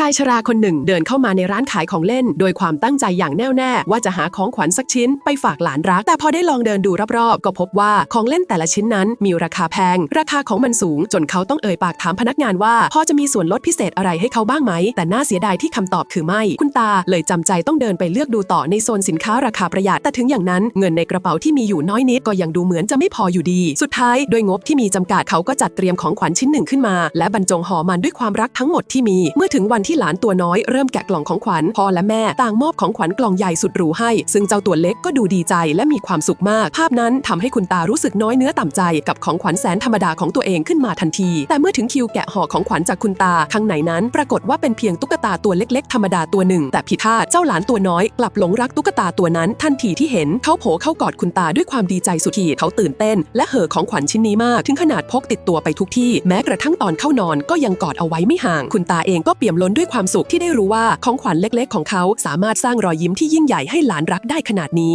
ชายชราคนหนึ่งเดินเข้ามาในร้านขายของเล่น โดยความตั้งใจอย่างแน่วแน่ว่าจะหาของขวัญสักชิ้นไปฝากหลานรัก แต่พอได้ลองเดินดูรอบๆ ก็พบว่าของเล่นแต่ละชิ้นนั้นมีราคาแพง ราคาของมันสูง จนเขาต้องเอ่ยปากถามพนักงานว่าพอจะมีส่วนลดพิเศษอะไรให้เขาบ้างไหม แต่น่าเสียดายที่คำตอบคือไม่ คุณตาเลยจำใจต้องเดินไปเลือกดูต่อในโซนสินค้าราคาประหยัดแต่ถึงอย่างนั้นเงินในกระเป๋าที่มีอยู่น้อยนิดก็ยังดูเหมือนจะไม่พออยู่ดี สุดท้ายด้วยงบที่มีจำกัดเขาก็จัดเตรียมของขวัญชิ้นหนึ่งขึ้นมา และบรรจงห่อมันด้วยความรักทั้งหมดที่มีเมื่อถึงวันที่หลานตัวน้อยเริ่มแกะกล่องของขวัญพ่อและแม่ต่างมอบของขวัญกล่องใหญ่สุดหรูให้ ซึ่งเจ้าตัวเล็กก็ดูดีใจและมีความสุขมาก ภาพนั้นทำให้คุณตารู้สึกน้อยเนื้อต่ำใจกับของขวัญแสนธรรมดาของตัวเองขึ้นมาทันที แต่เมื่อถึงคิวแกะห่อของขวัญจากคุณตาข้างในนั้น ปรากฏว่าเป็นเพียงตุ๊กตาตัวเล็ก ๆ ธรรมดาตัวหนึ่ง แต่ผิดพลาดเจ้าหลานตัวน้อยกลับหลงรักตุ๊กตาตัวนั้นทันทีที่เห็นเขาโผเข้ากอดคุณตาด้วยความดีใจสุดขีดเขาตื่นเต้น และเห่อของขวัญชิ้นนี้มาก ถึงขนาดพกติดตัวไปทุกที่ แม้กระทั่งตอนเข้านอนก็ยังกอดเอาไว้ไม่ห่าง คุณตาเองก็เปี่ยมล้นด้วยความสุขที่ได้รู้ว่าของขวัญเล็กๆ ของเขาสามารถสร้างรอยยิ้มที่ยิ่งใหญ่ให้หลานรักได้ขนาดนี้